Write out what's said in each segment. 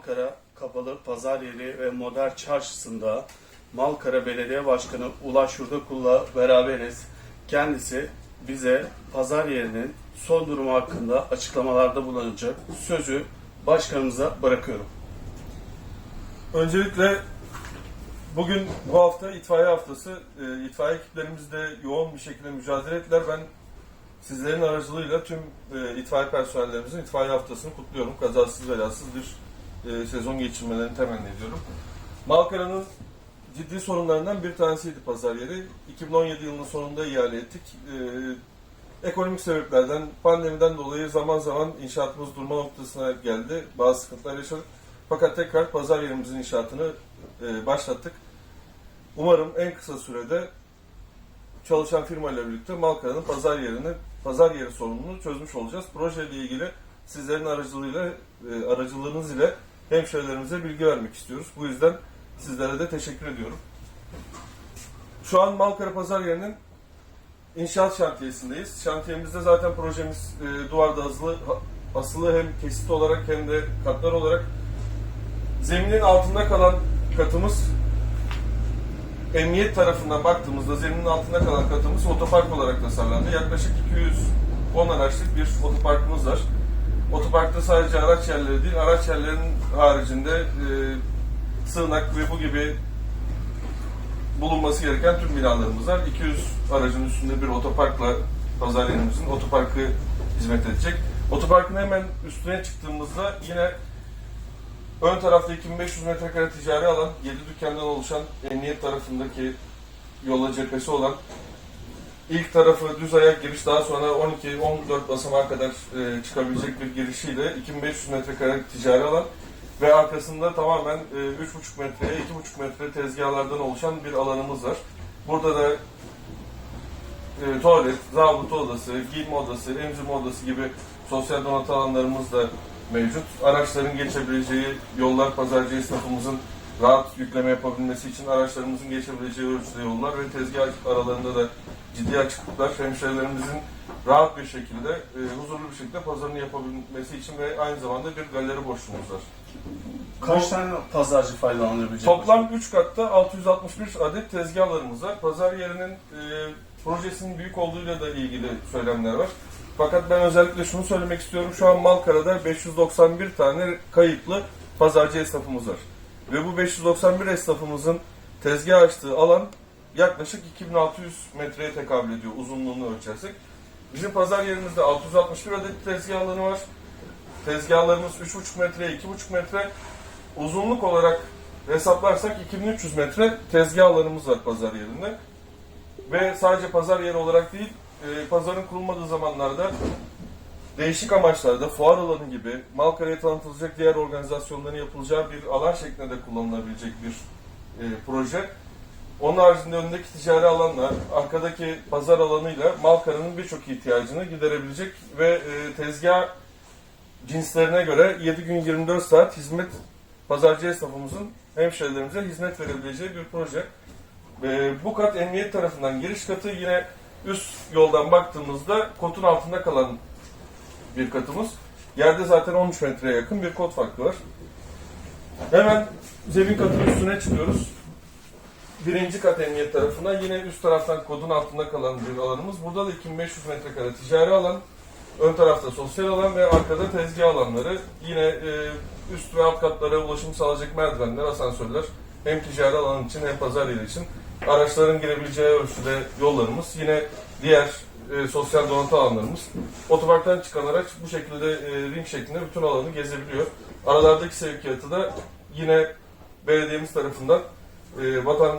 Malkara Kapalı Pazar Yeri ve Modern Çarşısı'nda Malkara Belediye Başkanı Ulaş Yurdakul'la beraberiz. Kendisi bize pazar yerinin son durumu hakkında açıklamalarda bulunacak. Sözü başkanımıza bırakıyorum. Öncelikle bugün bu hafta itfaiye haftası. E, itfaiye ekiplerimiz de yoğun bir şekilde mücadele ettiler. Ben sizlerin aracılığıyla tüm e, itfaiye personellerimizin itfaiye haftasını kutluyorum. Kazasız belasız bir e, sezon geçirmelerini temenni ediyorum. Malkara'nın ciddi sorunlarından bir tanesiydi pazar yeri. 2017 yılının sonunda ihale ettik. E, ekonomik sebeplerden, pandemiden dolayı zaman zaman inşaatımız durma noktasına geldi. Bazı sıkıntılar yaşadık. Fakat tekrar pazar yerimizin inşaatını e, başlattık. Umarım en kısa sürede çalışan firmayla birlikte Malkara'nın pazar yerini, pazar yeri sorununu çözmüş olacağız. Projeyle ilgili sizlerin aracılığıyla, e, aracılığınız ile hemşehrilerimize bilgi vermek istiyoruz. Bu yüzden sizlere de teşekkür ediyorum. Şu an Malkara Pazar Yeri'nin inşaat şantiyesindeyiz. Şantiyemizde zaten projemiz e, duvarda asılı, asılı hem kesit olarak hem de katlar olarak Zeminin altında kalan katımız emniyet tarafından baktığımızda zeminin altında kalan katımız otopark olarak tasarlandı. Yaklaşık 210 araçlık bir otoparkımız var. Otoparkta sadece araç yerleri değil, araç yerlerinin haricinde e, sığınak ve bu gibi bulunması gereken tüm binalarımız var. 200 aracın üstünde bir otoparkla pazar yerimizin otoparkı hizmet edecek. Otoparkın hemen üstüne çıktığımızda yine Ön tarafta 2500 metrekare ticari alan, 7 dükkandan oluşan emniyet tarafındaki yola cephesi olan ilk tarafı düz ayak giriş daha sonra 12-14 basamağa kadar e, çıkabilecek bir girişiyle 2500 metrekare ticari alan ve arkasında tamamen e, 3,5 metreye 2,5 metre tezgahlardan oluşan bir alanımız var. Burada da e, tuvalet, zabıta odası, giyinme odası, emzirme odası gibi sosyal donatı alanlarımız da mevcut. Araçların geçebileceği yollar pazarcı esnafımızın rahat yükleme yapabilmesi için araçlarımızın geçebileceği ölçüde yollar ve tezgah aralarında da ciddi açıklıklar hemşehrilerimizin rahat bir şekilde, e, huzurlu bir şekilde pazarını yapabilmesi için ve aynı zamanda bir galeri boşluğumuz var. Kaç tane pazarcı faydalanabilecek? Toplam 3 katta 661 adet tezgahlarımız var. Pazar yerinin e, projesinin büyük olduğuyla da ilgili söylemler var. Fakat ben özellikle şunu söylemek istiyorum. Şu an Malkara'da 591 tane kayıtlı pazarcı esnafımız var. Ve bu 591 esnafımızın tezgah açtığı alan yaklaşık 2600 metreye tekabül ediyor uzunluğunu ölçersek. Bizim pazar yerimizde 661 adet tezgah alanı var. Tezgahlarımız 3,5 metre, 2,5 metre. Uzunluk olarak hesaplarsak 2300 metre tezgah alanımız var pazar yerinde. Ve sadece pazar yeri olarak değil, e, pazarın kurulmadığı zamanlarda değişik amaçlarda fuar alanı gibi Malkara'ya tanıtılacak diğer organizasyonların yapılacağı bir alan şeklinde de kullanılabilecek bir e, proje. Onun haricinde önündeki ticari alanla, arkadaki pazar alanıyla Malkara'nın birçok ihtiyacını giderebilecek ve e, tezgah cinslerine göre 7 gün 24 saat hizmet pazarcı esnafımızın hemşehrilerimize hizmet verebileceği bir proje. E, bu kat emniyet tarafından giriş katı yine üst yoldan baktığımızda kotun altında kalan bir katımız. Yerde zaten 13 metreye yakın bir kot farkı var. Hemen zemin katının üstüne çıkıyoruz. Birinci kat emniyet tarafına yine üst taraftan kodun altında kalan bir alanımız. Burada da 2500 metrekare ticari alan, ön tarafta sosyal alan ve arkada tezgah alanları. Yine e, üst ve alt katlara ulaşım sağlayacak merdivenler, asansörler hem ticari alan için hem pazar yeri için araçların girebileceği ölçüde yollarımız. Yine diğer e, sosyal donatı alanlarımız. Otoparktan çıkan araç bu şekilde e, ring şeklinde bütün alanı gezebiliyor. Aralardaki sevkiyatı da yine belediyemiz tarafından e, vatan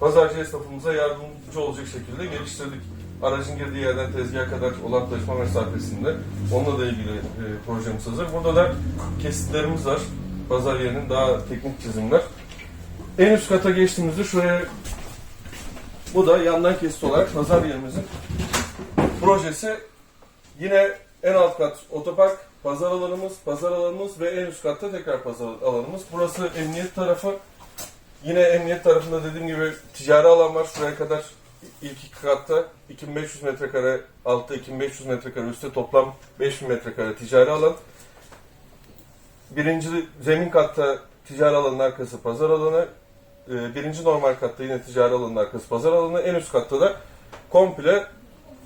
pazarcı esnafımıza yardımcı olacak şekilde geliştirdik. Aracın girdiği yerden tezgaha kadar olan taşıma mesafesinde. Onunla da ilgili e, projemiz hazır. Burada da kesitlerimiz var. Pazar yerinin daha teknik çizimler. En üst kata geçtiğimizde şuraya bu da yandan kesit olarak pazar yerimizin projesi. Yine en alt kat otopark, pazar alanımız, pazar alanımız ve en üst katta tekrar pazar alanımız. Burası emniyet tarafı. Yine emniyet tarafında dediğim gibi ticari alan var. Şuraya kadar ilk iki katta 2500 metrekare, altta 2500 metrekare, üstte toplam 5000 metrekare ticari alan. birinci zemin katta ticari alanın arkası pazar alanı, e, birinci normal katta yine ticari alanın arkası pazar alanı, en üst katta da komple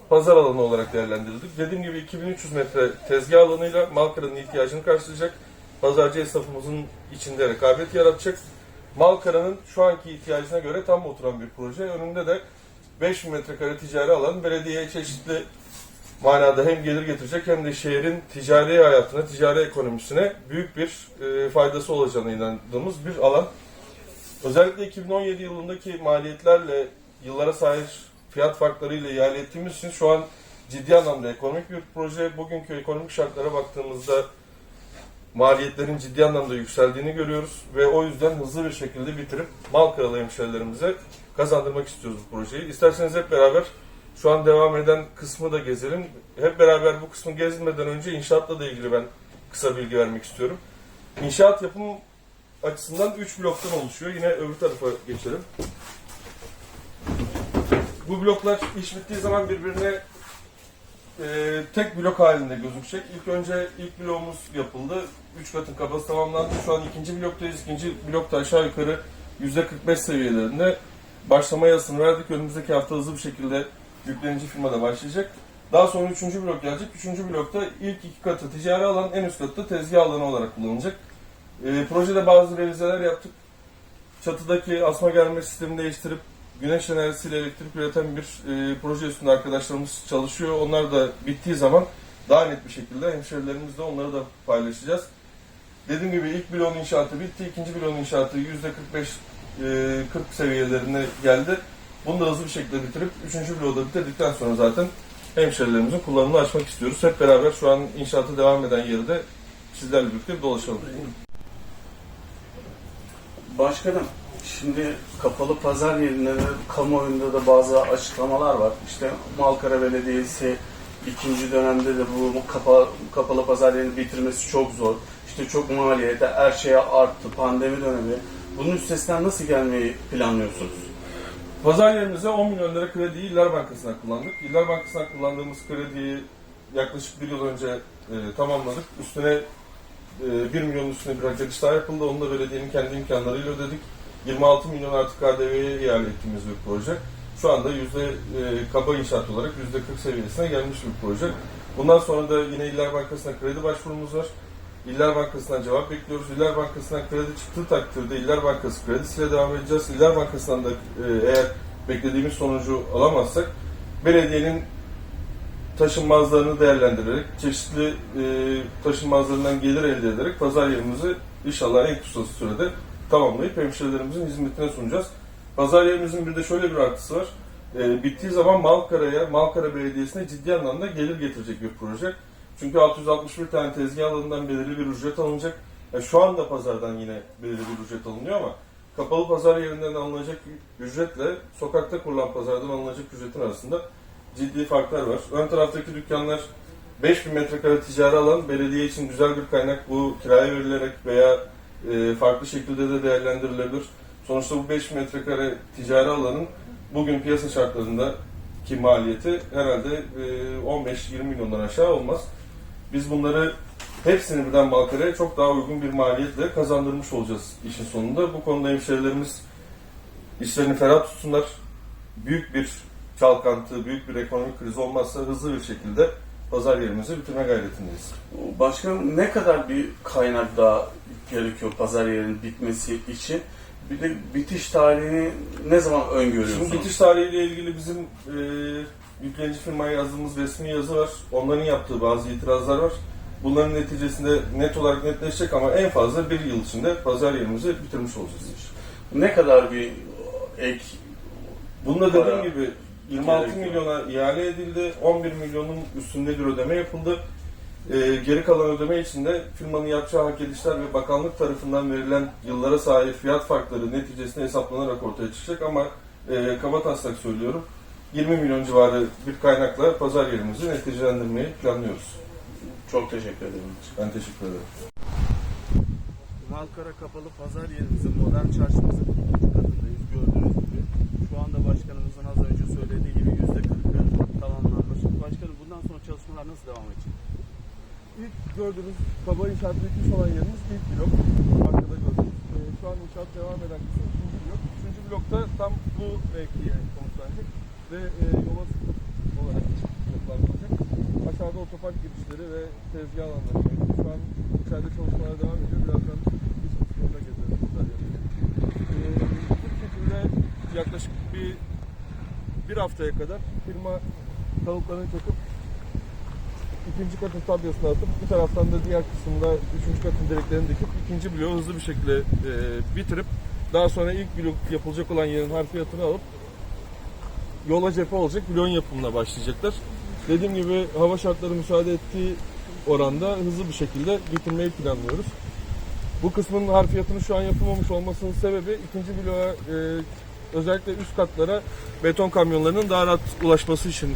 pazar alanı olarak değerlendirildik. Dediğim gibi 2300 metre tezgah alanıyla Malkara'nın ihtiyacını karşılayacak. Pazarcı esnafımızın içinde rekabet yaratacak. Malkara'nın şu anki ihtiyacına göre tam oturan bir proje. Önünde de 5000 metrekare ticari alan belediyeye çeşitli manada hem gelir getirecek hem de şehrin ticari hayatına, ticari ekonomisine büyük bir e, faydası olacağına inandığımız bir alan. Özellikle 2017 yılındaki maliyetlerle yıllara sahip fiyat farklarıyla ihale ettiğimiz için şu an ciddi anlamda ekonomik bir proje. Bugünkü ekonomik şartlara baktığımızda maliyetlerin ciddi anlamda yükseldiğini görüyoruz ve o yüzden hızlı bir şekilde bitirip Malkaralı hemşehrilerimize kazandırmak istiyoruz bu projeyi. İsterseniz hep beraber şu an devam eden kısmı da gezelim. Hep beraber bu kısmı gezmeden önce inşaatla da ilgili ben kısa bilgi vermek istiyorum. İnşaat yapım açısından 3 bloktan oluşuyor. Yine öbür tarafa geçelim. Bu bloklar iş bittiği zaman birbirine e, tek blok halinde gözükecek. İlk önce ilk bloğumuz yapıldı. 3 katın kabası tamamlandı. Şu an ikinci bloktayız. İkinci blokta aşağı yukarı %45 seviyelerinde başlama yazısını verdik. Önümüzdeki hafta hızlı bir şekilde yüklenici firmada başlayacak. Daha sonra üçüncü blok gelecek. Üçüncü blokta ilk iki katı ticari alan, en üst katı tezgah alanı olarak kullanılacak. E, projede bazı revizeler yaptık. Çatıdaki asma germe sistemini değiştirip güneş enerjisiyle elektrik üreten bir e, proje üstünde arkadaşlarımız çalışıyor. Onlar da bittiği zaman daha net bir şekilde hemşerilerimizle onları da paylaşacağız. Dediğim gibi ilk bloğun inşaatı bitti. ikinci bloğun inşaatı %45 e, 40 seviyelerine geldi. Bunu da hızlı bir şekilde bitirip üçüncü bloğu da bitirdikten sonra zaten hemşerilerimizin kullanımını açmak istiyoruz. Hep beraber şu an inşaatı devam eden yeri de sizlerle birlikte dolaşalım. Başkanım, şimdi kapalı pazar yerinde de kamuoyunda da bazı açıklamalar var. İşte Malkara Belediyesi ikinci dönemde de bu kapa, kapalı pazar yerini bitirmesi çok zor. İşte çok maliyete, her şeye arttı, pandemi dönemi. Bunun üstesinden nasıl gelmeyi planlıyorsunuz? Pazar yerimize 10 milyon lira krediyi İller Bankası'na kullandık. İller Bankası'na kullandığımız krediyi yaklaşık bir yıl önce e, tamamladık. Üstüne e, 1 milyon üstüne bir harcayış daha yapıldı. Onu da belediyenin kendi imkanlarıyla ödedik. 26 milyon artık KDV'ye ihale ettiğimiz bir proje. Şu anda yüzde e, kaba inşaat olarak yüzde 40 seviyesine gelmiş bir proje. Bundan sonra da yine İller Bankası'na kredi başvurumuz var. İller Bankası'ndan cevap bekliyoruz. İller Bankası'ndan kredi çıktığı takdirde İller Bankası kredisiyle devam edeceğiz. İller Bankası'ndan da e, eğer beklediğimiz sonucu alamazsak belediyenin taşınmazlarını değerlendirerek, çeşitli e, taşınmazlarından gelir elde ederek pazar yerimizi inşallah en kısa sürede tamamlayıp hemşehrilerimizin hizmetine sunacağız. Pazar yerimizin bir de şöyle bir artısı var. E, bittiği zaman Malkara'ya, Malkara Belediyesi'ne ciddi anlamda gelir getirecek bir proje. Çünkü 661 tane tezgah alanından belirli bir ücret alınacak. Ya şu anda pazardan yine belirli bir ücret alınıyor ama kapalı pazar yerinden alınacak ücretle sokakta kurulan pazardan alınacak ücretin arasında ciddi farklar var. Ön taraftaki dükkanlar 5000 metrekare ticari alan belediye için güzel bir kaynak. Bu kiraya verilerek veya e, farklı şekilde de değerlendirilebilir. Sonuçta bu 5 metrekare ticari alanın bugün piyasa şartlarında ki maliyeti herhalde e, 15-20 milyondan aşağı olmaz. Biz bunları hepsini birden Balkara'ya çok daha uygun bir maliyetle kazandırmış olacağız işin sonunda. Bu konuda hemşehrilerimiz işlerini ferah tutsunlar. Büyük bir çalkantı, büyük bir ekonomik kriz olmazsa hızlı bir şekilde pazar yerimizi bitirme gayretindeyiz. Başkanım ne kadar bir kaynak daha gerekiyor pazar yerinin bitmesi için? Bir de bitiş tarihini ne zaman öngörüyorsunuz? Şimdi bitiş tarihiyle ilgili bizim e, yüklenici firmaya yazdığımız resmi yazı var. Onların yaptığı bazı itirazlar var. Bunların neticesinde net olarak netleşecek ama en fazla bir yıl içinde pazar yerimizi bitirmiş olacağız. Ne kadar bir ek Para dediğim gibi 26 gerekiyor. milyona ihale edildi. 11 milyonun üstünde bir ödeme yapıldı. Ee, geri kalan ödeme için de firmanın yapacağı hak edişler ve bakanlık tarafından verilen yıllara sahip fiyat farkları neticesinde hesaplanarak ortaya çıkacak ama e, kaba taslak söylüyorum 20 milyon civarı bir kaynakla pazar yerimizi neticelendirmeyi planlıyoruz. çok teşekkür ederim. Ben teşekkür ederim. Malkara Kapalı Pazar yerimizin modern çarşımızın ikinci katındayız gördüğünüz gibi. Şu anda başkanımızın az önce söylediği gibi yüzde kırkı tamamlanmış. Başkanım bundan sonra çalışmalar devam edecek? ilk gördüğünüz kaba inşaat bitmiş olan yerimiz ilk blok. Arkada gördüğünüz. Ee, şu an inşaat devam eden kısım ikinci blok. Üçüncü blokta tam bu mevkiye konutlanacak ve e, yola olarak bloklar olacak. Aşağıda otopark girişleri ve tezgah alanları mevcut. Şu an içeride çalışmalar devam ediyor. Birazdan biz kısmında gezeriz. Yani. Ee, bu şekilde yaklaşık bir bir haftaya kadar firma kalıplarını çakıp ikinci katın tabyasını atıp bir taraftan da diğer kısımda üçüncü katın direklerini dikip ikinci bloğu hızlı bir şekilde e, bitirip daha sonra ilk blok yapılacak olan yerin harfiyatını alıp yola cephe olacak bloğun yapımına başlayacaklar. Dediğim gibi hava şartları müsaade ettiği oranda hızlı bir şekilde bitirmeyi planlıyoruz. Bu kısmın harfiyatının şu an yapılmamış olmasının sebebi ikinci bloğa e, özellikle üst katlara beton kamyonlarının daha rahat ulaşması için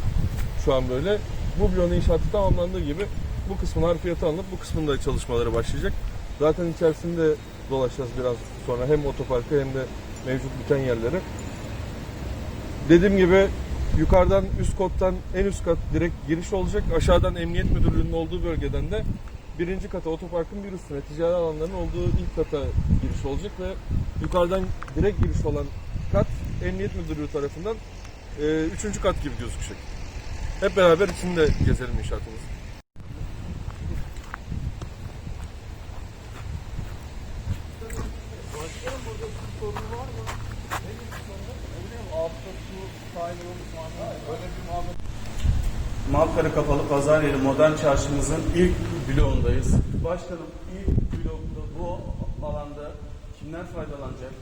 şu an böyle. Bu bloğun inşaatı tamamlandığı gibi bu kısmın harfiyatı alınıp bu kısmın da çalışmaları başlayacak. Zaten içerisinde dolaşacağız biraz sonra hem otoparkı hem de mevcut biten yerleri. Dediğim gibi yukarıdan üst kottan en üst kat direkt giriş olacak. Aşağıdan emniyet müdürlüğünün olduğu bölgeden de birinci kata otoparkın bir üstüne ticari alanların olduğu ilk kata giriş olacak ve yukarıdan direkt giriş olan kat emniyet müdürlüğü tarafından e, üçüncü kat gibi gözükecek. Hep beraber içinde gezelim inşaatımızı. Malkara Kapalı Pazar Yeri Modern Çarşımızın ilk bloğundayız. Başkanım ilk blokta bu alanda kimler faydalanacak?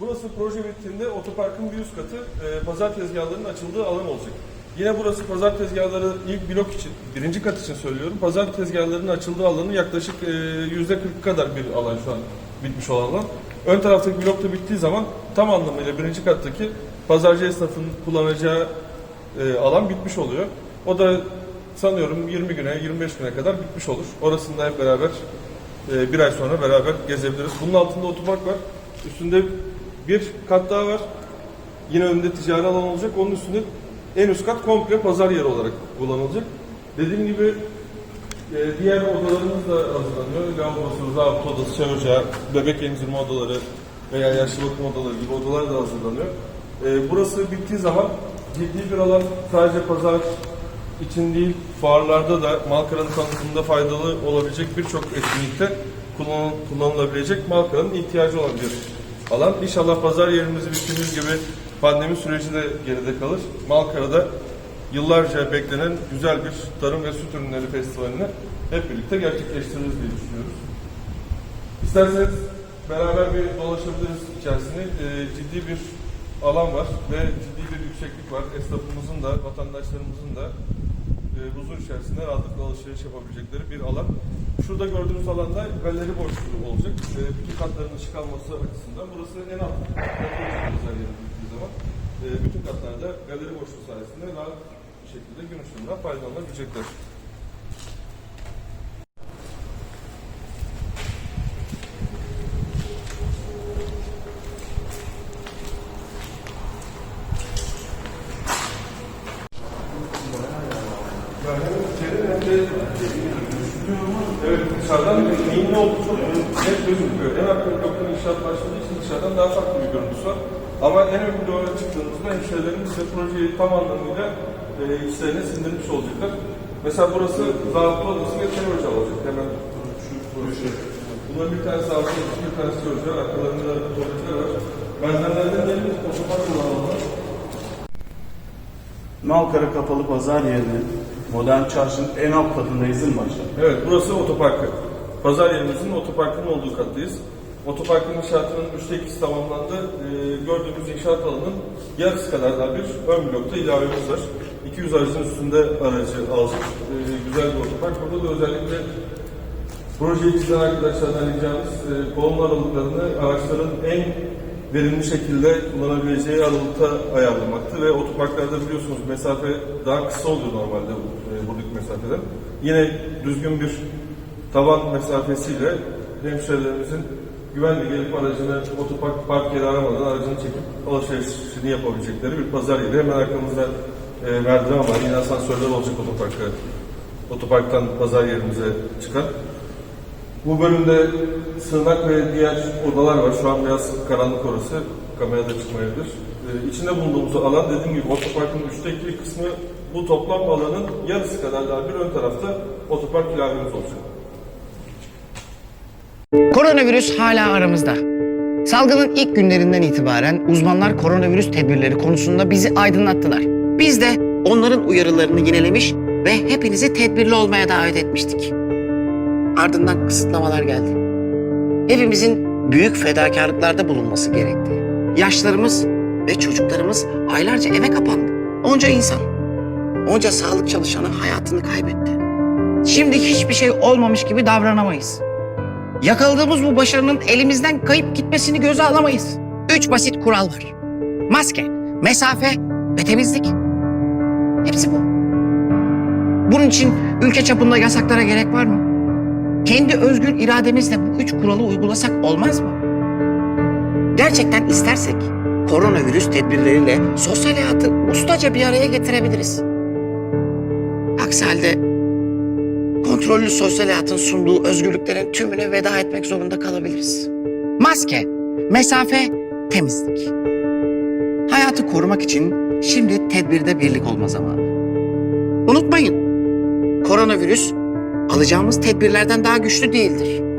Burası proje bittiğinde otoparkın bir üst katı e, pazar tezgahlarının açıldığı alan olacak. Yine burası pazar tezgahları ilk blok için, birinci kat için söylüyorum. Pazar tezgahlarının açıldığı alanı yaklaşık e, yüzde 40 kadar bir alan şu an bitmiş olan alan. Ön taraftaki blok da bittiği zaman tam anlamıyla birinci kattaki pazarcı esnafın kullanacağı e, alan bitmiş oluyor. O da sanıyorum 20 güne, 25 güne kadar bitmiş olur. Orasını da hep beraber e, bir ay sonra beraber gezebiliriz. Bunun altında otopark var. Üstünde bir kat daha var. Yine önünde ticari alan olacak. Onun üstünde en üst kat komple pazar yeri olarak kullanılacak. Dediğim gibi e, diğer odalarımız da hazırlanıyor. Lavabosu, zabıta odası, ocağı, bebek emzirme odaları veya yaşlı bakım odaları gibi odalar da hazırlanıyor. E, burası bittiği zaman ciddi bir alan sadece pazar için değil, fuarlarda da Malkara'nın tanıtımında faydalı olabilecek birçok etkinlikte kullan, kullanılabilecek Malkara'nın ihtiyacı olan bir alan. İnşallah pazar yerimizi bittiğimiz gibi pandemi süreci de geride kalır. Malkara'da yıllarca beklenen güzel bir tarım ve süt ürünleri festivalini hep birlikte gerçekleştiririz diye düşünüyoruz. İsterseniz beraber bir dolaşabiliriz içerisinde. Ee, ciddi bir alan var ve ciddi bir yükseklik var. Esnafımızın da, vatandaşlarımızın da e, huzur içerisinde rahatlıkla alışveriş yapabilecekleri bir alan. Şurada gördüğünüz alanda galeri boşluğu olacak. E, bütün katların ışık alması açısından. Burası en alt özel yeri zaman. E, bütün katlarda galeri boşluğu sayesinde rahat şekilde gün ışığından faydalanabilecekler. Yani hem içeri hem de Evet dışarıdan neyin ne olduğu çok net gözüküyor. En arka bloktan inşaat başladığı için dışarıdan daha farklı bir görüntüsü var. Ama en ön bloğa çıktığımızda hemşehrilerimiz de projeyi tam anlamıyla e, içlerine sindirmiş olacaklar. Mesela burası zabıta odası ve çay ocağı olacak. Hemen şu proje. Bunların bir tanesi zabıta odası, bir tanesi çay ocağı. Arkalarında tuvaletler var. Benzerlerden gelip otopark kullanılır. Malkara Kapalı Pazar Yeri'nin Modern Çarşı'nın en alt katındayız değil mi başkanım? Evet, burası otoparkı. Pazar yerimizin otoparkının olduğu kattayız. Otoparkın inşaatının üçte ikisi tamamlandı. Ee, gördüğümüz inşaat alanının yarısı kadar daha bir ön blokta ilavemiz var. 200 aracın üstünde aracı alacak. Ee, güzel bir otopark. Burada da özellikle projeyi çizen arkadaşlardan ricamız e, kolon aralıklarını araçların en verimli şekilde kullanabileceği aralıkta ayarlamaktı ve otoparklarda biliyorsunuz mesafe daha kısa oluyor normalde e, buradaki mesafeden. Yine düzgün bir tavan mesafesiyle hemşehrilerimizin güvenli gelip aracını otopark park yeri aramadan aracını çekip alışverişini yapabilecekleri bir pazar yeri. Hemen arkamızda e, merdiven var. Yine asansörler olacak otoparka otoparktan pazar yerimize çıkan. Bu bölümde sığınak ve diğer odalar var. Şu an biraz karanlık orası. Kamerada çıkmayabilir. Ee, içinde bulunduğumuz alan dediğim gibi otoparkın üçte iki kısmı bu toplam alanın yarısı kadar daha bir ön tarafta otopark ilavemiz olacak. Koronavirüs hala aramızda. Salgının ilk günlerinden itibaren uzmanlar koronavirüs tedbirleri konusunda bizi aydınlattılar. Biz de onların uyarılarını yinelemiş ve hepinizi tedbirli olmaya davet etmiştik. Ardından kısıtlamalar geldi. Hepimizin büyük fedakarlıklarda bulunması gerekti. Yaşlarımız ve çocuklarımız aylarca eve kapandı. Onca insan, onca sağlık çalışanı hayatını kaybetti. Şimdi hiçbir şey olmamış gibi davranamayız. Yakaladığımız bu başarının elimizden kayıp gitmesini göze alamayız. Üç basit kural var. Maske, mesafe ve temizlik. Hepsi bu. Bunun için ülke çapında yasaklara gerek var mı? Kendi özgür irademizle bu üç kuralı uygulasak olmaz mı? Gerçekten istersek koronavirüs tedbirleriyle sosyal hayatı ustaca bir araya getirebiliriz. Aksi halde kontrollü sosyal hayatın sunduğu özgürlüklerin tümüne veda etmek zorunda kalabiliriz. Maske, mesafe, temizlik. Hayatı korumak için şimdi tedbirde birlik olma zamanı. Unutmayın, koronavirüs alacağımız tedbirlerden daha güçlü değildir.